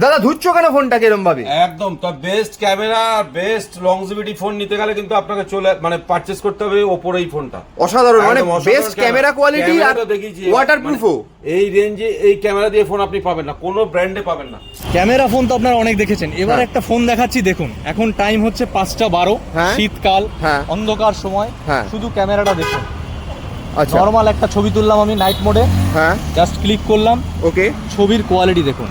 দাদা ধুচ্ছ কেন ফোনটা কিরম ভাবে? একদম তো best camera best longevity phone নিতে গেলে কিন্তু আপনাকে চলে মানে পারচেস করতে হবে ওপোর এই ফোনটা অসাধারণ মানে বেস্ট ক্যামেরা কোয়ালিটি আর তো দেখিয়েছি, ওয়াটার মানে এই রেঞ্জে এই ক্যামেরা দিয়ে ফোন আপনি পাবেন না কোনো ব্র্যান্ডে পাবেন না। ক্যামেরা ফোন তো আপনারা অনেক দেখেছেন। এবার হ্যাঁ। একটা ফোন দেখাচ্ছি দেখুন। এখন টাইম হচ্ছে পাঁচটা বারো হ্যাঁ। শীতকাল হ্যাঁ। অন্ধকার সময় হ্যাঁ। শুধু ক্যামেরাটা দেখুন। আচ্ছা। নর্মাল একটা ছবি তুললাম আমি নাইট মোডে হ্যাঁ। জাস্ট ক্লিক করলাম। ওকে ছবির কোয়ালিটি দেখুন।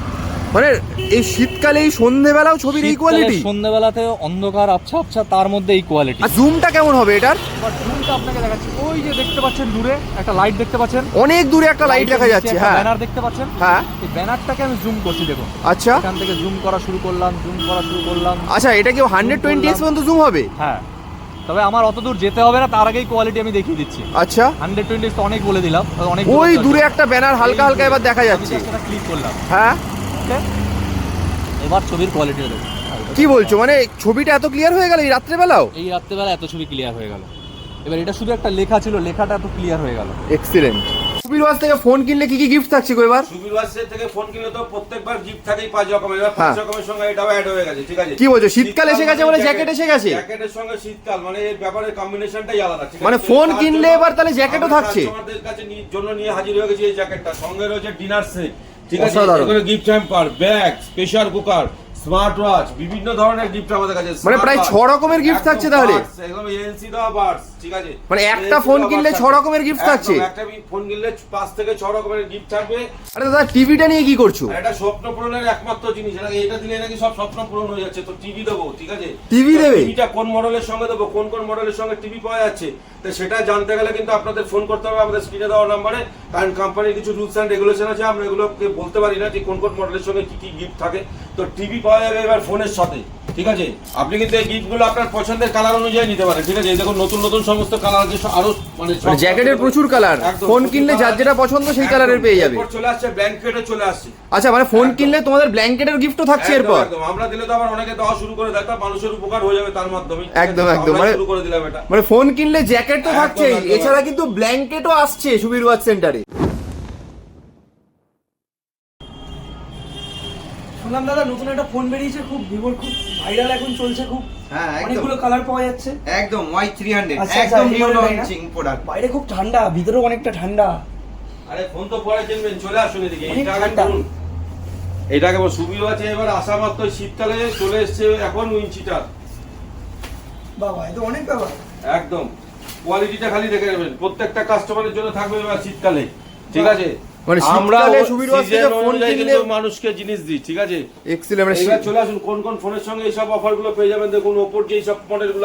মানে এই শীতকালে এই সন্ধেবেলাও ছবির এই কোয়ালিটি সন্ধ্যাবেলাতে অন্ধকার আবছা আবছা তার মধ্যে এই কোয়ালিটি আর জুমটা কেমন হবে এটার? জুমটা আপনাকে দেখাচ্ছি। ওই যে দেখতে পাচ্ছেন দূরে একটা লাইট দেখতে পাচ্ছেন। অনেক দূরে একটা লাইট দেখা যাচ্ছে হ্যাঁ। ব্যানার দেখতে পাচ্ছেন? হ্যাঁ। এই ব্যানারটাকে আমি জুম করছি দেখুন। আচ্ছা। এখান থেকে জুম করা শুরু করলাম জুম করা শুরু করলাম। আচ্ছা এটা কি হান্ড্রেড টোয়েন্টি এক্স পর্যন্ত জুম হবে? হ্যাঁ। তবে আমার অত দূর যেতে হবে না তার আগেই কোয়ালিটি আমি দেখিয়ে দিচ্ছি। আচ্ছা। হান্ড্রেড টোয়েন্টি অনেক বলে দিলাম অনেক ওই দূরে একটা ব্যানার হালকা হালকা এবার দেখা যাচ্ছে। ক্লিক করলাম। হ্যাঁ। ওকে। এবার ছবির কোয়ালিটি কি বলছো? মানে ছবিটা এত ক্লিয়ার হয়ে গেল এই রাত্রেবেলাও? এই রাত্রেবেলা এত ছবি ক্লিয়ার হয়ে গেল। এবার এটা শুধু একটা লেখা ছিল লেখাটা এত ক্লিয়ার হয়ে গেল। এক্সিলেন্ট সুবির ওয়াজ থেকে ফোন কিনলে কি কি গিফট থাকছে গো এবার? সুবির ওয়াসের থেকে ফোন কিনলে তো প্রত্যেকবার গিফট থাকেই পাঁচ রকমের। এবার পাঁচ হ্যাঁ। রকমের সঙ্গে এটাও অ্যাড হয়ে গেছে ঠিক আছে? কি বলছো, শীতকাল এসে গেছে বলে জ্যাকেট এসে গেছে? জ্যাকেটের সঙ্গে শীতকাল মানে এর ব্যাপারে কম্বিনেশনটাই আলাদা ঠিক মানে ফোন কিনলে এবার তাহলে জ্যাকেটও থাকছে? কাস্টমারদের কাছে নিয়ে- জন্য নিয়ে হাজির হয়ে গেছি এই জ্যাকেটটা সঙ্গে রয়েছে ডিনার সেট ঠিক আছে। এগুলো gift hamper bag pressure cooker smart watch বিভিন্ন ধরনের গিফট আমাদের কাছে মানে প্রায় ছ রকমের গিফট থাকছে তাহলে? এগুলো এলসি দেওয়া বার্ডস ঠিক আছে? মানে একটা ফোন কিনলে ছ রকমের একদম, থাকছে? একটা ফোন কিনলে পাঁচ থেকে ছ রকমের গিফট থাকবে। আরে দাদা টিভিটা নিয়ে কি করছ? এটা স্বপ্ন পূরণের একমাত্র জিনিস। এটা দিলে নাকি সব স্বপ্ন পূরণ হয়ে যাচ্ছে। তো টিভি দেবো ঠিক আছে? তো দেবে? টিভিটা কোন মডেলের সঙ্গে দেবো? কোন কোন মডেলের সঙ্গে টিভি পাওয়া যাচ্ছে? তো সেটা জানতে গেলে কিন্তু আপনাদের ফোন করতে হবে আমাদের স্ক্রিনে দেওয়া নাম্বারে কারণ কোম্পানির কিছু রুলস অ্যান্ড রেগুলেশন আছে। আমরা এগুলোকে বলতে পারি না যে কোন কোন মডেলের সঙ্গে কি কি গিফট থাকে। তো টিভি পাওয়া যাবে এবার ফোনের সাথে ঠিক আছে? আপনি কিন্তু এই গিফটগুলো আপনার পছন্দের কালার অনুযায়ী নিতে পারেন ঠিক আছে? এই দেখুন নতুন নতুন সমস্ত কালার যে আরও মানে মানে জ্যাকেটের প্রচুর কালার ফোন কিনলে যার যেটা পছন্দ সেই কালারের পেয়ে যাবে। চলে আসছে ব্ল্যাঙ্কেটও চলে আসছে। আচ্ছা মানে ফোন কিনলে তোমাদের ব্ল্যাঙ্কেটের গিফটও থাকছে এরপর। আমরা দিলে তো আবার অনেকে দেওয়া শুরু করে দেয় মানুষের উপকার হয়ে যাবে তার মাধ্যমে একদম, একদম। মানে- শুরু করে দিলাম এটা। মানে ফোন কিনলে জ্যাকেট তো থাকছেই এছাড়া কিন্তু ব্ল্যাঙ্কেটও আসছে সুবীর ওয়াচ সেন্টারে। শুনলাম দাদা নতুন একটা ফোন বেরিয়েছে খুব ভিভোর খুব ভাইরাল এখন চলছে খুব। হ্যাঁ অনেকগুলো কালার পাওয়া যাচ্ছে। একদম ওয়াই থ্রি হান্ড্রেড আচ্ছা, আচ্ছা, একদম নিউ model টাই না? লঞ্চিং প্রোডাক্ট বাইরে খুব ঠান্ডা ভিতরেও অনেকটা ঠান্ডা। আরে ফোন তো পরে কিনবেন চলে আসুন এদিকে এটা করুন এটাকে সুবিধা আছে এবার আসা মাত্র শীতকালে চলে এসছে এখন বাবা অনেক ব্যাপার। একদম। কোয়ালিটিটা খালি দেখে নেবেন প্রত্যেকটা কাস্টমারের জন্য থাকবে এবার শীতকালে। ঠিক আছে? মানে আমরা সুবির ফোন কিনলে মানুষকে জিনিস দিই ঠিক আছে? এক্সিলেন্ট মানে এবার চলে আসুন কোন কোন ফোনের সঙ্গে পেয়ে যাবেন? দেখুন ওপোর যে সব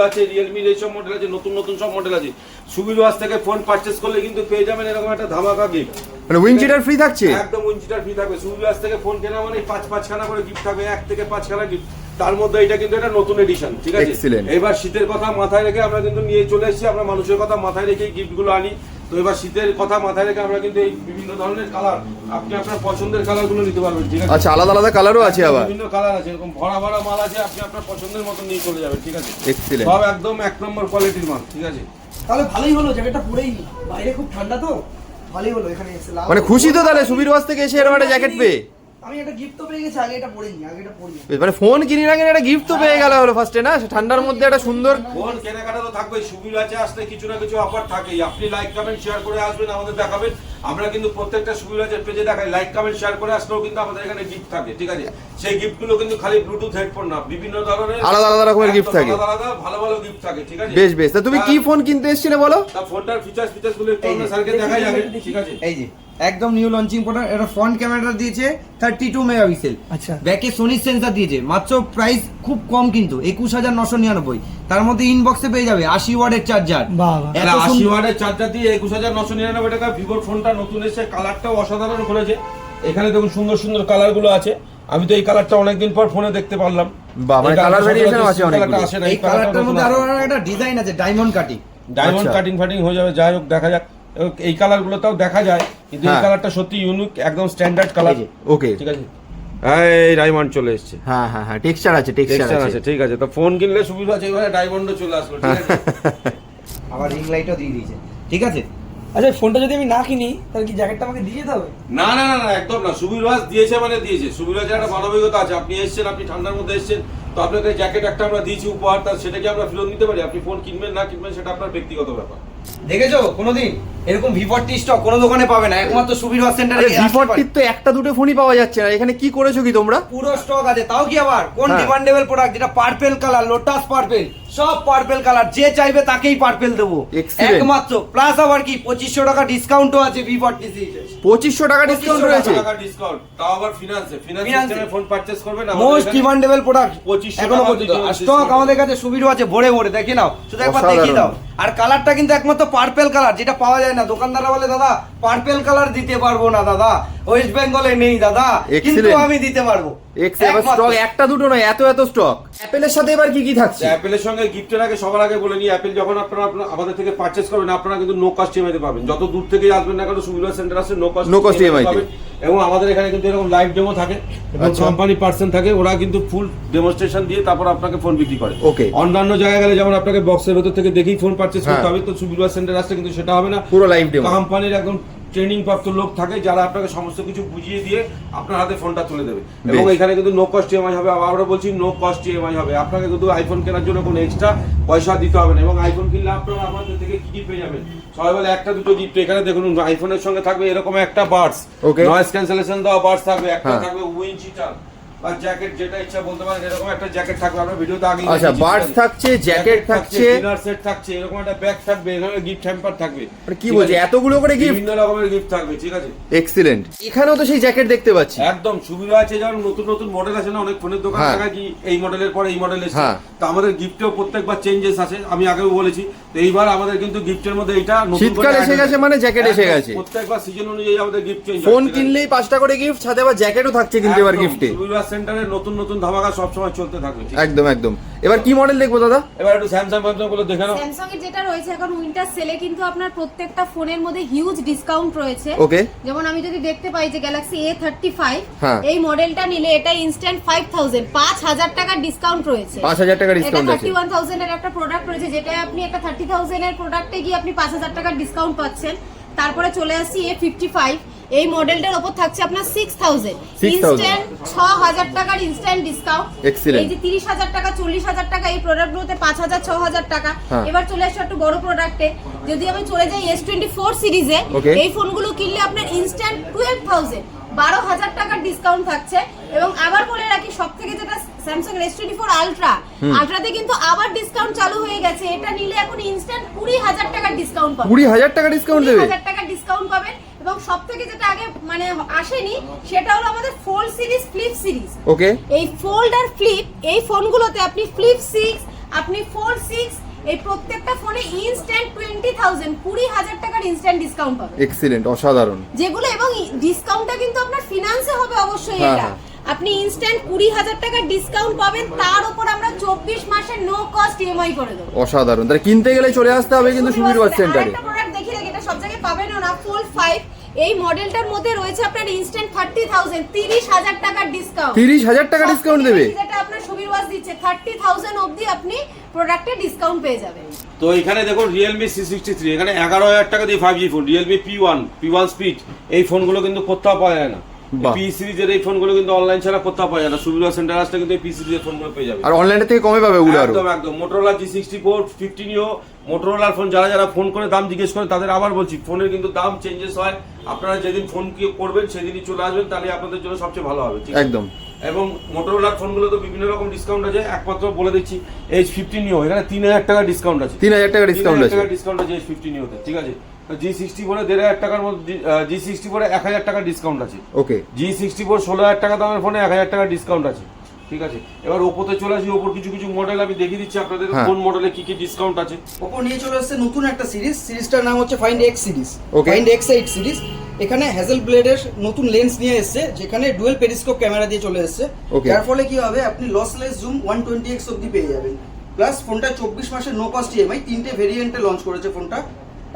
আছে রিয়েলমির মডেল আছে নতুন নতুন সব মডেল আছে। সুবির থেকে ফোন করলে কিন্তু পেয়ে যাবেন এরকম একটা ধামাকা গিফট মানে উইঞ্চিটার ফ্রি থাকছে? একদম উঞ্চিটার ফ্রি থাকবে। সুবির থেকে ফোন কেনা মানে পাঁচ পাঁচখানা করে গিফট থাকবে এক থেকে পাঁচখানা গিফট তার মধ্যে এটা কিন্তু এটা নতুন এডিশন ঠিক আছে? এবার শীতের কথা মাথায় রেখে আমরা কিন্তু নিয়ে চলে এসেছি আমরা মানুষের কথা মাথায় রেখে গিফটগুলো আনি। তো এবার শীতের কথা মাথায় রেখে আমরা কিন্তু এই বিভিন্ন ধরনের কালার আপনি আপনার পছন্দের কালারগুলো নিতে পারবেন ঠিক আছে? আচ্ছা আলাদা আলাদা কালারও আছে আবার? বিভিন্ন কালার আছে এরকম ভরা ভরা মাল আছে আপনি আপনার পছন্দের মতো নিয়ে চলে যাবেন ঠিক আছে? এক্সিলেন্ট সব একদম এক নম্বর কোয়ালিটির মাল ঠিক আছে? তাহলে ভালোই হলো জ্যাকেটটা পরেই বাইরে খুব ঠান্ডা তো? ভালোই হলো এখানে এসে মানে খুশি তো তাহলে সুবীর বাস থেকে এসে এরকম একটা জ্যাকেট পেয়ে। আমি একটা গিফট তো পেয়ে গেছি আগে এটা পরে আগে এটা পরি মানে ফোন কিনি না কিনে একটা গিফট তো পেয়ে গেল হলো ফার্স্টে না? ঠান্ডার মধ্যে একটা সুন্দর ফোন কেনাকাটা তো থাকবে সুবিধা আছে আসলে কিছু না কিছু অফার থাকেই। আপনি লাইক কমেন্ট শেয়ার করে আসবেন আমাদের দেখাবেন। আমরা কিন্তু প্রত্যেকটা সুবিধা আছে পেজে দেখাই। লাইক কমেন্ট শেয়ার করে আসলেও কিন্তু আমাদের এখানে গিফট থাকে ঠিক আছে? সেই গিফটগুলো কিন্তু খালি ব্লুটুথ হেডফোন না বিভিন্ন ধরনের আলাদা আলাদা রকমের একদম থাকে। আলাদা আলাদা ভালো ভালো গিফট থাকে ঠিক আছে? বেশ বেশ। তা তুমি কি ফোন কিনতে এসেছিলে বলো? তা ফোনটার ফিচার ফিচার্সগুলো একটু আমরা স্যারকে দেখাই যাবে ঠিক আছে? এই যে। একদম নিউ লঞ্চিং প্রোডাক্ট এটা ফ্রন্ট ক্যামেরাটা দিয়েছে থার্টি টু মেগাপিক্সেল আচ্ছা। ব্যাকে সোনি সেন্সার দিয়েছে মাত্র প্রাইস খুব কম কিন্তু একুশ হাজার নশো নিরানব্বই। তার মধ্যে ইনবক্সে পেয়ে যাবে আশি ওয়ার্ডের চার্জার আশি ওয়াটের চার্জার দিয়ে একুশ হাজার নশো নিরানব্বই টাকা ভিভোর ফোনটা নতুন এসে কালারটাও অসাধারণ করেছে। এখানে দেখুন সুন্দর সুন্দর কালারগুলো আছে। আমি তো এই কালারটা অনেকদিন পর ফোনে দেখতে পারলাম। বাহ, মানে ও আছে অনেকগুলো। আসে না, এই কালারটার মধ্যে আরও একটা ডিজাইন আছে ডায়মন্ড কাটিং ডায়মন্ড। কাটিং ফাটিং হয়ে যাবে যাই হোক দেখা যাক। এই কালার গুলোতেও দেখা যায় কিন্তু এই হ্যাঁ। কালারটা সত্যি ইউনিক একদম স্ট্যান্ডার্ড কালার ওকে ঠিক আছে? হ্যাঁ এই ডায়মন্ড চলে এসছে। হ্যাঁ হ্যাঁ হ্যাঁ টেক্সচার আছে টেক্সচার টেক্সচার আছে। ঠিক আছে। তো ফোন কিনলে সুবিধা আছে এবারে ডায়মন্ডও চলে আসলো ঠিক আছে? আবার রিং লাইটও দিয়ে দিয়েছে ঠিক আছে? আচ্ছা ফোনটা যদি আমি না কিনি তাহলে কি জ্যাকেটটা আমাকে দিয়ে যেতে হবে? না না না না একদম না। সুবীর দিয়েছে মানে দিয়েছে। সুবীর বাসের একটা মানবিকতা আছে। আপনি এসেছেন আপনি ঠান্ডার মধ্যে এসেছেন তো আপনাকে জ্যাকেট একটা আমরা দিয়েছি উপহার তার সেটা কি আমরা ফেরত নিতে পারি? আপনি ফোন কিনবেন না কিনবেন সেটা আপনার ব্যক্তিগত ব্যাপার। দেখেছ? কোনোদিন? এরকম ভি ফোরটি স্টক কোনো দোকানে পাবে না। একমাত্র সুবীর ওয়াশ সেন্টারে আরে ভিভোটির তো একটা দুটো ফোনই পাওয়া যাচ্ছে না। এখানে কি করেছ কি তোমরা? পুরো স্টক আছে। তাও কি আবার? কোন হ্যাঁ। ডিমান্ডেবল প্রোডাক্ট যেটা পার্পেল কালার লোটাস পার্পেল সব পার্পেল কালার যে চাইবে তাকেই পার্পেল দেবো। একমাত্র। প্লাস আবার কি? পঁচিশশো টাকা ডিসকাউন্টও আছে ভি ফোরটি পঁচিশশো টাকা ডিসকাউন্ট রয়েছে। টাকা ডিসকাউন্ট তাও আবার ফিনান্সে ফিনান্স ফোন পারচেজ করবেন মোস্ট ডিমান্ডেবল প্রোডাক্ট 2500 এখনও টাকা পর্যন্ত। স্টক আমাদের কাছে সুবিধা আছে। ভরে ভরে। দেখে নাও। শুধু একবার। দেখিয়ে দাও। আর কালারটা কিন্তু একমাত্র পার্পেল কালার যেটা পাওয়া যায় না। দোকানদাররা বলে দাদা পার্পেল কালার দিতে পারব না দাদা। ওয়েস্ট বেঙ্গলে নেই দাদা। কিন্তু আমি দিতে পারব। স্টক একটা দুটো নয় এত এত স্টক অ্যাপেলের সাথে এবার কি কি থাকছে? অ্যাপেলের সঙ্গে গিফটের আগে সবার আগে বলে নিই অ্যাপেল যখন আপনারা আপনারা আমাদের থেকে পারচেস করবেন আপনারা কিন্তু নো কস্ট ইএমআই পাবেন। যত দূর থেকে আসবেন না কেন সুবিধা সেন্টার আছে নো কস্ট cost EMI তে। এবং আমাদের এখানে কিন্তু এরকম লাইভ ডেমো থাকে এবং আচ্ছা। কোম্পানি পার্সন থাকে ওরা কিন্তু ফুল ডেমনস্ট্রেশন দিয়ে তারপর আপনাকে ফোন বিক্রি করে ওকে অন্যান্য জায়গায় গেলে যেমন আপনাকে বক্সের ভেতর থেকে দেখেই ফোন পারচেস করতে হ্যাঁ। হবে তো সুবিধা সেন্টার আসলে কিন্তু সেটা হবে না পুরো লাইভ ডেমো কোম্পানির একদম ট্রেনিং প্রাপ্ত লোক থাকে যারা আপনাকে সমস্ত কিছু বুঝিয়ে দিয়ে আপনার হাতে ফোনটা তুলে দেবে। এবং এখানে কিন্তু নো কস্ট ইএমআই হবে। আমরা বলছি নো কস্ট ইএমআই হবে। আপনাকে কিন্তু আইফোন কেনার জন্য কোনো এক্সট্রা পয়সা দিতে হবে না। এবং আইফোন কিনলে আপনার আমাদের থেকে কি কি পেয়ে যাবেন? সবাই বলে একটা দুটো গিফট এখানে দেখুন আইফোনের সঙ্গে থাকবে এরকম একটা বার্ডস নয়েস নয়েজ ক্যান্সেলেশন দেওয়া বার্ডস থাকবে একটা হ্যাঁ। থাকবে উইন চিটার বা জ্যাকেট যেটা ইচ্ছা বলতে পারেন এরকম একটা জ্যাকেট থাকবে আমরা ভিডিওতে আগে আচ্ছা বার্ডস থাকছে জ্যাকেট থাকছে ডিনার সেট থাকছে এরকম একটা ব্যাগ থাকবে এখানে গিফট হ্যাম্পার থাকবে। মানে কি বলছে এতগুলো করে গিফট বিভিন্ন রকমের গিফট থাকবে ঠিক আছে? এক্সিলেন্ট এখানেও তো সেই জ্যাকেট দেখতে পাচ্ছি। একদম সুবিধা আছে যেমন নতুন নতুন মডেল আছে না অনেক ফোনের দোকান হ্যাঁ। থাকা কি এই মডেলের পরে এই মডেল এসেছে। হ্যাঁ। তো আমাদের গিফটেও প্রত্যেকবার চেঞ্জেস আছে আমি আগেও বলেছি। তো এইবার আমাদের কিন্তু গিফটের মধ্যে এটা নতুন শীতকাল এসে গেছে মানে জ্যাকেট এসে গেছে। প্রত্যেকবার সিজন অনুযায়ী আমাদের গিফট চেঞ্জ ফোন কিনলেই পাঁচটা করে গিফট সাথে আবার জ্যাকেটও থাকছে কিন্তু এবার গিফটে সুবিধা সেন্টারে নতুন নতুন ধামাকা সবসময় চলতে থাকবে একদম একদম। এবার কি মডেল দেখব দাদা? এবার একটু স্যামসাং ফ্যামসাংগুলো দেখে নাও। স্যামসাং এর যেটা রয়েছে এখন উইন্টার সেলে কিন্তু আপনার প্রত্যেকটা ফোনের মধ্যে হিউজ ডিসকাউন্ট রয়েছে। ওকে যেমন আমি যদি দেখতে পাই যে গ্যালাক্সি এ থার্টি ফাইভ হ্যাঁ। এই মডেলটা নিলে এটা ইনস্ট্যান্ট ফাইভ থাউজেন্ড পাঁচ হাজার টাকার ডিসকাউন্ট রয়েছে। পাঁচ হাজার টাকা ডিসকাউন্ট থার্টি ওয়ান থাউজেন্ডের একটা প্রোডাক্ট রয়েছে যেটা আপনি একটা থার্টি থাউজেন্ডের প্রোডাক্টে গিয়ে আপনি পাঁচ হাজার টাকার ডিসকাউন্ট পাচ্ছেন। তারপরে চলে আসছি এ ফিফটি ফাইভ এই মডেলটার ওপর থাকছে আপনার সিক্স থাউজেন্ড ইনস্ট্যান্ট ছ হাজার টাকার ইনস্ট্যান্ট ডিসকাউন্ট এই যে তিরিশ হাজার টাকা চল্লিশ হাজার টাকা এই প্রোডাক্টগুলোতে পাঁচ হাজার ছ হাজার টাকা। হ্যাঁ। এবার চলে আসছে একটু বড় প্রোডাক্টে যদি আমি চলে যাই এস টোয়েন্টি ফোর সিরিজে. এই ফোনগুলো কিনলে আপনার ইনস্ট্যান্ট টুয়েলভ থাউজেন্ড বারো হাজার টাকার ডিসকাউন্ট থাকছে। এবং আবার বলে রাখি সব থেকে যেটা Samsung S twenty four ultra আলট্রাতে কিন্তু আবার ডিসকাউন্ট চালু হয়ে গেছে। এটা নিলে এখন ইনস্ট্যান্ট কুড়ি হাজার টাকার ডিসকাউন্ট পাবেন। কুড়ি হাজার টাকা ডিসকাউন্ট দেবে? হাজার টাকা ডিসকাউন্ট পাবেন। এবং সব থেকে যেটা আগে মানে আসেনি সেটা হলো আমাদের fold series flip series okay এই ফোল্ড আর ফ্লিপ এই ফোনগুলোতে আপনি ফ্লিপ সিক্স আপনি ফোল্ড সিক্স এই প্রত্যেকটা ফোনে ইনস্ট্যান্ট টোয়েন্টি থাউজেন্ড কুড়ি হাজার টাকার ইনস্ট্যান্ট ডিসকাউন্ট পাবেন। এক্সিলেন্ট অসাধারণ। যেগুলো এবং ডিসকাউন্টটা কিন্তু আপনার ফিনান্সে হবে অবশ্যই হ্যাঁ, এটা। হ্যাঁ। আপনি ইনস্ট্যান্ট কুড়ি হাজার টাকার ডিসকাউন্ট পাবেন তার উপর আমরা চব্বিশ মাসের নো কস্ট ইএমআই করে দেবো। অসাধারণ। তাহলে কিনতে গেলে চলে আসতে হবে কিন্তু সুবীর ওয়াচ সেন্টারে প্রোডাক্ট দেখি দেখি এটা সব জায়গায় পাবেন না ফোল্ড ফাইভ এই মডেলটার মধ্যে রয়েছে আপনার ইনস্ট্যান্ট থার্টি থাউজেন্ড তিরিশ হাজার টাকার ডিসকাউন্ট তিরিশ হাজার টাকা ডিসকাউন্ট দেবে। যেটা আপনার সুবীর ওয়াচ দিচ্ছে থার্টি থাউজেন্ড অবধি আপনি প্রোডাক্টে ডিসকাউন্ট পেয়ে যাবেন। তো এখানে দেখুন রিয়েলমি সি সিক্সটি থ্রি এখানে এগারো হাজার টাকা দিয়ে five G phone Realme P one P one speed এই ফোনগুলো কিন্তু কোথাও পাওয়া যায় না। পি সিরিজের এই ফোনগুলো কিন্তু অনলাইন ছাড়া কোথাও পাওয়া যায় না। সুবিধা সেন্টার আসলে কিন্তু এই পি সিরিজের ফোনগুলো পেয়ে যাবে। আর থেকে কমে পাবে একদম একদম। মোটরোলা জি সিক্সটি ফোর ফিফটিনিও মোটরোলার ফোন যারা যারা ফোন করে দাম জিজ্ঞেস করে তাদের আবার বলছি ফোনের কিন্তু দাম চেঞ্জেস হয়। আপনারা যেদিন ফোন করবেন সেদিনই চলে আসবেন তাহলে আপনাদের জন্য সবচেয়ে ভালো হবে ঠিক একদম। এবং মোটরোলার ফোনগুলো তো বিভিন্ন রকম ডিসকাউন্ট আছে একমাত্র বলে দিচ্ছি এইচ ফিফটি নিও এখানে তিন হাজার টাকা ডিসকাউন্ট আছে। তিন হাজার টাকা ডিসকাউন্ট আছে। ডিসকাউন্ট আছে এইচ ঠিক আছে? জি সিক্সটি ফোরে দেড় হাজার টাকার মধ্যে জি সিক্সটি ফোরে এক হাজার টাকা ডিসকাউন্ট আছে। ওকে জি সিক্সটি ফোর ষোলো হাজার টাকা দামের ফোনে এক হাজার টাকা ডিসকাউন্ট আছে। ঠিক আছে? এবার ওপোতে চলে আসি ওপর কিছু কিছু মডেল আমি দেখিয়ে দিচ্ছি আপনাদের হ্যাঁ। কোন মডেলে কি কি ডিসকাউন্ট আছে। ওপো নিয়ে চলে আসছে নতুন একটা সিরিজ সিরিজটার নাম হচ্ছে find X series. Find X eight series এখানে হ্যাজেল ব্লেডের নতুন লেন্স নিয়ে এসেছে যেখানে ডুয়েল পেরিস্কোপ ক্যামেরা দিয়ে চলে এসেছে। যার ফলে কি হবে আপনি lossless zoom one twenty X অব্দি পেয়ে যাবেন। প্লাস ফোনটা চব্বিশ মাসের নো কস্ট ইএমআই তিনটে ভেরিয়েন্টে লঞ্চ করেছে ফোনটা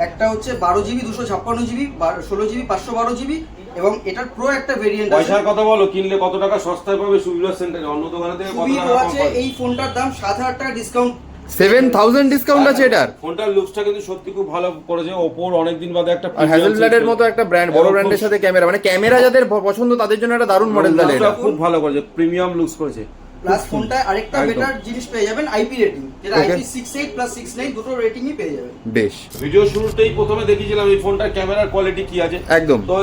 একটা হচ্ছে বারো জিবি দুশো ছাপ্পান্ন জিবি ষোলো জিবি পাঁচশো বারো জিবি এবং এটার প্রো একটা ভেরিয়েন্ট আছে। পয়সার কথা বলো কিনলে কত টাকা সস্তায় পাবে সুবিধা সেন্টারে? অন্য দোকানে থেকে কত টাকা আছে এই ফোনটার দাম সাত হাজার টাকা ডিসকাউন্ট সেভেন থাউজেন্ড ডিসকাউন্ট আছে এটার। ফোনটার লুকসটা কিন্তু সত্যি খুব ভালো করেছে। ওপোর অনেকদিন বাদে একটা হ্যাজেলব্লাডের system। মতো একটা ব্র্যান্ড বড় ব্র্যান্ডের সাথে ক্যামেরা মানে ক্যামেরা যাদের পছন্দ তাদের জন্য একটা দারুণ মডেল তাহলে খুব ভালো করেছে প্রিমিয়াম লুকস করেছে। প্লাস ফোনটা আরেকটা বেটার জিনিস পেয়ে যাবেন আইপি রেটিং যেটা IP six eight plus six nine দুটো রেটিংই পেয়ে যাবেন। বেশ। ভিডিও শুরুতেই প্রথমে দেখিয়েছিলাম এই ফোনটার ক্যামেরার কোয়ালিটি কি আছে। একদম। তো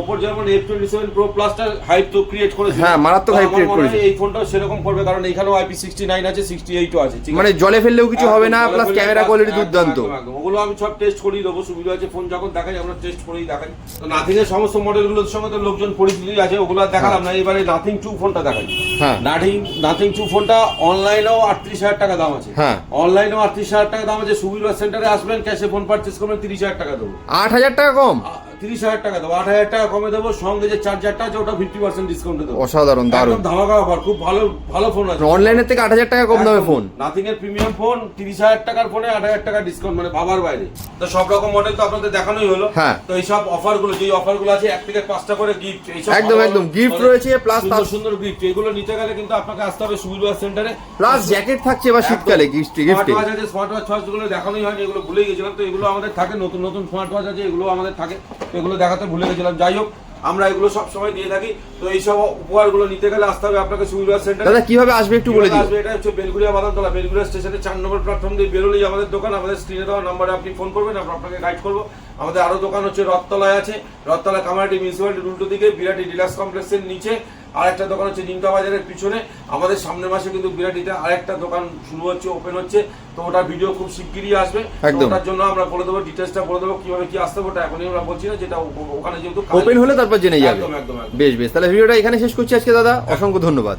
ওপর যেমন এফ টোয়েন্টি সেভেন প্রো প্লাসটা হাইপ তো ক্রিয়েট করেছে। হ্যাঁ, মারাত্মক hype create করেছে। এই ফোনটাও সেরকম করবে কারণ এখানেও আইপি সিক্সটি নাইন আছে সিক্সটি এইটও আছে ঠিক মানে জলে ফেললেও কিছু হবে না প্লাস ক্যামেরা কোয়ালিটি দুর্দান্ত। ওগুলো আমি সব টেস্ট করেই দেবো সুবিধা আছে ফোন যখন দেখাই আমরা টেস্ট করেই দেখাই। তো নাথিং এর সমস্ত মডেলগুলোর সঙ্গে তো লোকজন পরিচিতি আছে ওগুলো দেখালাম না এবারে নাথিং টু ফোনটা দেখাই। হ্যাঁ। নাথিং নাথিং টু ফোনটা অনলাইনেও আটত্রিশ হাজার টাকা দাম আছে। হ্যাঁ। অনলাইনেও আটত্রিশ হাজার টাকা দাম আছে সুবিধা সেন্টারে আসবেন ক্যাশে ফোন পারচেস করবেন তিরিশ হাজার টাকা দেবো। আট হাজার টাকা কম? তিরিশ হাজার টাকা দেবো আট হাজার টাকা কমে দেবো সঙ্গে যে চার্জারটা আছে ওটা ফিফটি পার্সেন্ট ডিসকাউন্টে দেবো। অসাধারণ দারুণ। ধামাকা অফার খুব ভালো ভালো ফোন আছে। অনলাইনের থেকে আট হাজার টাকা কম দামে ফোন নাথিং এর প্রিমিয়াম ফোন তিরিশ হাজার টাকার ফোনে আট হাজার টাকা ডিসকাউন্ট মানে বাবার বাইরে। তো সব রকম মডেল তো আপনাদের দেখানোই হলো। হ্যাঁ। তো এইসব অফারগুলো যে অফারগুলো আছে এক থেকে পাঁচটা করে গিফট এইসব একদম, একদম, মানে রয়েছে, plus সুন্দর সুন্দর গিফট এগুলো নিতে গেলে কিন্তু আপনাকে আসতে হবে সুবিধা সেন্টারে। প্লাস জ্যাকেট থাকছে এবার শীতকালে গিফট স্মার্ট গিফটে ওয়াচ আছে স্মার্ট ওয়াচগুলো দেখানোই হয়নি এগুলো ভুলে গেছিলাম তো এগুলো আমাদের থাকে নতুন নতুন স্মার্ট ওয়াচ আছে এগুলো আমাদের থাকে। এগুলো দেখাতে ভুলে গেছিলাম। যাই হোক আমরা এগুলো সব সময় দিয়ে থাকি। তো এই এইসব উপহারগুলো নিতে গেলে আসতে হবে আপনাকে সুবিধা সেন্টার। দাদা কীভাবে আসবে একটু বলে দিন আসবে, এটা হচ্ছে বেলগুড়িয়া বাদামতলা। বেলগুড়িয়া স্টেশনে চার নম্বর প্ল্যাটফর্ম দিয়ে বেরোলেই আমাদের দোকান। আমাদের স্ক্রিনে দেওয়া নাম্বারে আপনি ফোন করবেন আমরা আপনাকে গাইড করব। আমাদের আরও দোকান হচ্ছে রথতলায় আছে। রথতলা কামারটি মিউনিসিপালিটির উল্টো দিকে বিরাটি ডিলাক্স কমপ্লেক্সের নিচে। আরেকটা দোকান হচ্ছে নিমকা বাজারের পিছনে। আমাদের সামনের মাসে কিন্তু বিরাটিতে আরেকটা দোকান শুরু হচ্ছে ওপেন হচ্ছে। তো ওটা ভিডিও খুব শিগগিরই আসবে। ওটার জন্য আমরা বলে দেবো ডিটেলসটা বলে দেবো কীভাবে কি আসতে হবে ওটা এখনই আমরা বলছি না যেটা ওখানে যেহেতু ওপেন হলে তারপর জেনে যাবে। একদম একদম। একদম বেশ বেশ। তাহলে ভিডিওটা এখানে শেষ করছি আজকে দাদা। অসংখ্য ধন্যবাদ।